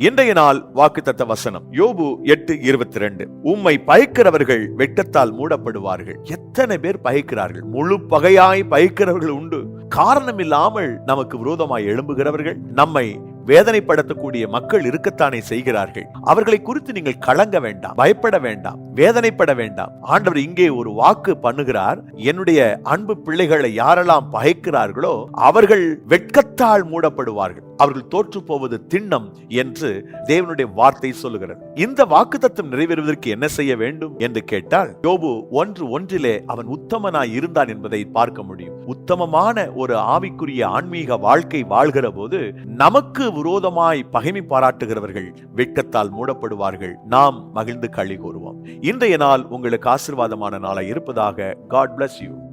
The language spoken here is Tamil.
இன்றைய நாள் வாக்குத்தத்த வசனம். யோபு எட்டு இருபத்தி ரெண்டு உம்மை பயக்கிறவர்கள் வெட்கத்தால் மூடப்படுவார்கள். எத்தனை பேர் பயக்கிறார்கள் முழு பகையாய் பயக்கிறவர்கள் உண்டு. காரணம் இல்லாமல் நமக்கு விரோதமாய் எழும்புகிறவர்கள் நம்மை வேதனைப்படுத்தக்கூடிய மக்கள் இருக்கத்தானே செய்கிறார்கள். அவர்களை குறித்து நீங்கள் கலங்க வேண்டாம் பயப்பட வேண்டாம் வேதனைப்பட வேண்டாம். ஆண்டவர் இங்கே ஒரு வாக்கு பண்ணுகிறார். என்னுடைய அன்பு பிள்ளைகளை யாரெல்லாம் பகைக்கிறார்களோ அவர்கள் வெட்கத்தால் மூடப்படுவார்கள். அவர்கள் தோற்று போவது திண்ணம் என்று தேவனுடைய வார்த்தை சொல்லுகிறது. இந்த வாக்குத்தத்தம் நிறைவேறுவதற்கு என்ன செய்ய வேண்டும் என்று கேட்டால் யோபு ஒன்று ஒன்றிலே அவன் உத்தமனாய் இருந்தான் என்பதை பார்க்க முடியும். உத்தமமான ஒரு ஆவிக்குரிய ஆன்மீக வாழ்க்கை வாழ்கிற போது நமக்கு விரோதமாய் பகைமை பாராட்டுகிறவர்கள் வெட்கத்தால் மூடப்படுவார்கள். நாம் மகிழ்ந்து களி கூறுவோம். இன்றைய நாள் உங்களுக்கு ஆசிர்வாதமான நாளை இருப்பதாக காட் பிளஸ் யூ